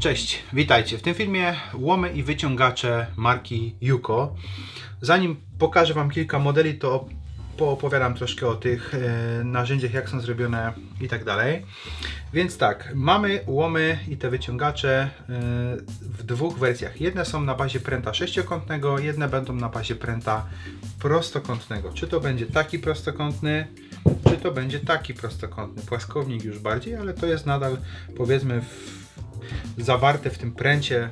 Cześć, witajcie. W tym filmie łomy i wyciągacze marki Yuko. Zanim pokażę Wam kilka modeli, to poopowiadam troszkę o tych e, narzędziach, jak są zrobione i tak dalej. Więc tak, mamy łomy i te wyciągacze e, w dwóch wersjach. Jedne są na bazie pręta sześciokątnego, jedne będą na bazie pręta prostokątnego. Czy to będzie taki prostokątny, czy to będzie taki prostokątny. Płaskownik już bardziej, ale to jest nadal powiedzmy w zawarte w tym pręcie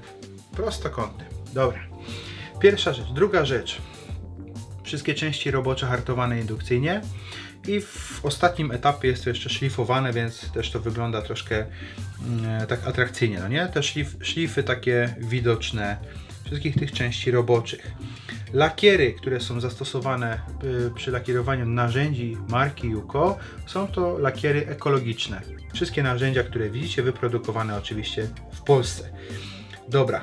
prostokątnym. Dobra. Pierwsza rzecz. Druga rzecz. Wszystkie części robocze hartowane indukcyjnie. I w ostatnim etapie jest to jeszcze szlifowane, więc też to wygląda troszkę mm, tak atrakcyjnie, no nie? Te szlif, szlify takie widoczne wszystkich tych części roboczych. Lakiery, które są zastosowane y, przy lakierowaniu narzędzi marki Yuko, są to lakiery ekologiczne. Wszystkie narzędzia, które widzicie, wyprodukowane oczywiście w Polsce. Dobra.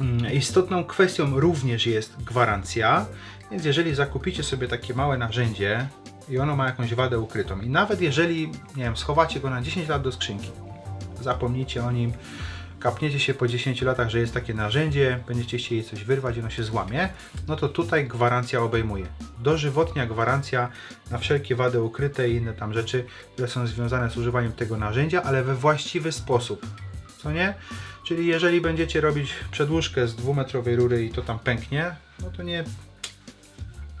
Mm, Istotną kwestią również jest gwarancja, więc jeżeli zakupicie sobie takie małe narzędzie i ono ma jakąś wadę ukrytą i nawet jeżeli, nie wiem, schowacie go na 10 lat do skrzynki, zapomnijcie o nim, kapniecie się po 10 latach, że jest takie narzędzie, będziecie chcieli coś wyrwać i ono się złamie, no to tutaj gwarancja obejmuje. Dożywotnia gwarancja na wszelkie wady ukryte i inne tam rzeczy, które są związane z używaniem tego narzędzia, ale we właściwy sposób. Co nie? Czyli jeżeli będziecie robić przedłużkę z dwumetrowej rury i to tam pęknie, no to nie,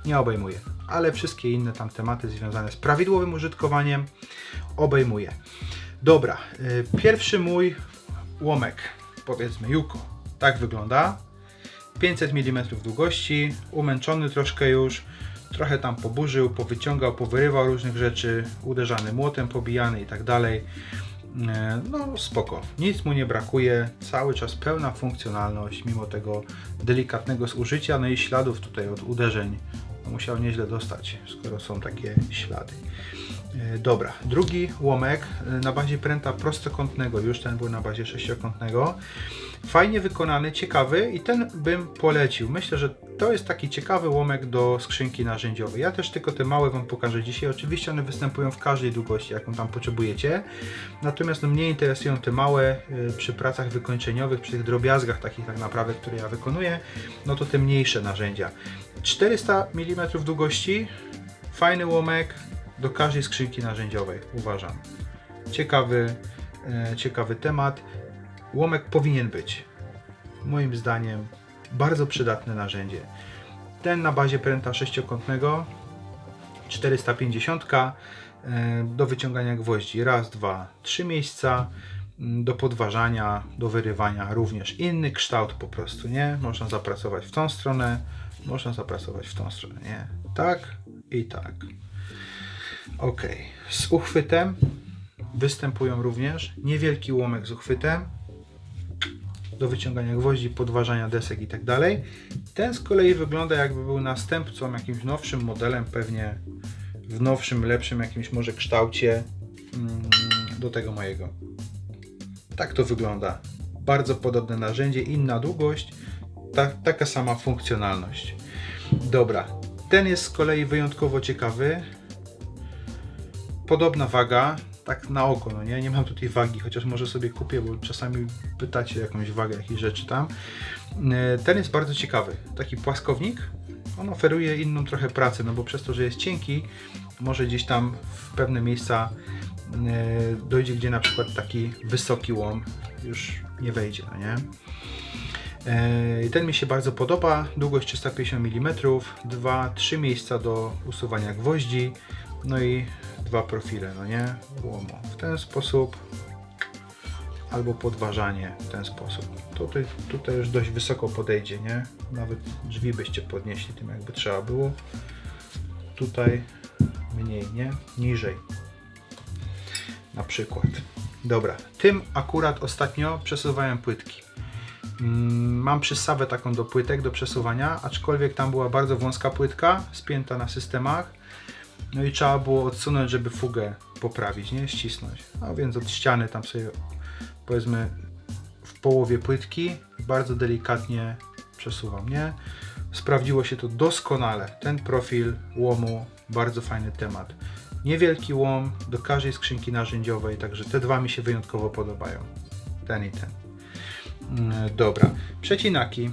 nie obejmuje. Ale wszystkie inne tam tematy związane z prawidłowym użytkowaniem obejmuje. Dobra, y, pierwszy mój łomek, powiedzmy Juko, tak wygląda. 500 mm długości, umęczony troszkę już, trochę tam poburzył, powyciągał, powyrywał różnych rzeczy, uderzany młotem, pobijany i tak dalej. E, No spoko, nic mu nie brakuje, cały czas pełna funkcjonalność, mimo tego delikatnego zużycia, no i śladów tutaj od uderzeń. No, musiał nieźle dostać, skoro są takie ślady. E, Dobra, drugi łomek e, na bazie pręta prostokątnego, już ten był na bazie sześciokątnego. Fajnie wykonany, ciekawy i ten bym polecił. Myślę, że to jest taki ciekawy łomek do skrzynki narzędziowej. Ja też tylko te małe Wam pokażę dzisiaj. Oczywiście one występują w każdej długości, jaką tam potrzebujecie. Natomiast no, mnie interesują te małe y, przy pracach wykończeniowych, przy tych drobiazgach takich tak naprawdę, które ja wykonuję, no to te mniejsze narzędzia. 400 mm długości, fajny łomek do każdej skrzynki narzędziowej, uważam. Ciekawy, e, ciekawy temat. Łomek powinien być. Moim zdaniem bardzo przydatne narzędzie. Ten na bazie pręta sześciokątnego 450 e, do wyciągania gwoździ. Raz, dwa, trzy miejsca. m, Do podważania, do wyrywania również inny kształt po prostu, nie? Można zapracować w tą stronę, można zapracować w tą stronę, nie? Tak i tak. Ok. Z uchwytem występują również niewielki łomek z uchwytem do wyciągania gwoździ, podważania desek i tak. Ten z kolei wygląda jakby był następcą, jakimś nowszym modelem, pewnie w nowszym, lepszym jakimś może kształcie mm, do tego mojego. Tak to wygląda. Bardzo podobne narzędzie, inna długość, ta, taka sama funkcjonalność. Dobra, ten jest z kolei wyjątkowo ciekawy. Podobna waga, tak na oko, no nie? Nie mam tutaj wagi, chociaż może sobie kupię, bo czasami pytacie jakąś wagę jakichś rzeczy tam. E, Ten jest bardzo ciekawy. Taki płaskownik. On oferuje inną trochę pracę, no bo przez to, że jest cienki, może gdzieś tam w pewne miejsca e, dojdzie, gdzie na przykład taki wysoki łom już nie wejdzie, no nie? E, Ten mi się bardzo podoba. Długość 350 mm, dwa, trzy miejsca do usuwania gwoździ, no i dwa profile, no nie? Łomu. W ten sposób albo podważanie w ten sposób. Tutaj, tutaj już dość wysoko podejdzie, nie? Nawet drzwi byście podnieśli tym jakby trzeba było. Tutaj mniej, nie? Niżej. Na przykład. Dobra, tym akurat ostatnio przesuwałem płytki. Mm, Mam przystawę taką do płytek, do przesuwania, aczkolwiek tam była bardzo wąska płytka, spięta na systemach. No i trzeba było odsunąć, żeby fugę poprawić, nie? Ścisnąć. A więc od ściany tam sobie powiedzmy w połowie płytki bardzo delikatnie przesuwam, nie? Sprawdziło się to doskonale. Ten profil łomu, bardzo fajny temat. Niewielki łom do każdej skrzynki narzędziowej, także te dwa mi się wyjątkowo podobają. Ten i ten. Mm, Dobra, przecinaki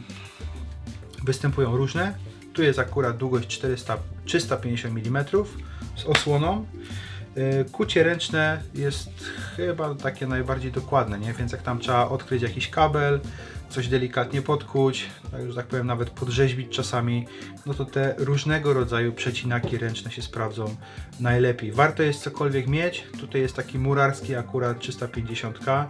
występują różne. Tu jest akurat długość 400, 350 mm z osłoną. Yy, Kucie ręczne jest chyba takie najbardziej dokładne, nie? więc jak tam trzeba odkryć jakiś kabel, coś delikatnie podkuć, tak już tak powiem nawet podrzeźbić czasami, no to te różnego rodzaju przecinaki ręczne się sprawdzą najlepiej. Warto jest cokolwiek mieć, tutaj jest taki murarski akurat 350K,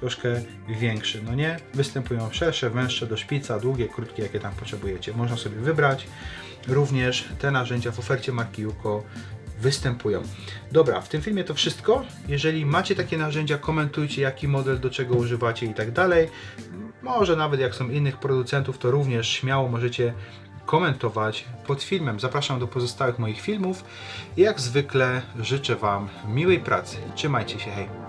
troszkę większy, no nie? Występują szersze, węższe do szpica, długie, krótkie, jakie tam potrzebujecie. Można sobie wybrać. Również te narzędzia w ofercie marki Yuko występują. Dobra, w tym filmie to wszystko. Jeżeli macie takie narzędzia, komentujcie jaki model, do czego używacie i tak dalej. Może nawet jak są innych producentów, to również śmiało możecie komentować pod filmem. Zapraszam do pozostałych moich filmów i jak zwykle życzę Wam miłej pracy. Trzymajcie się, hej!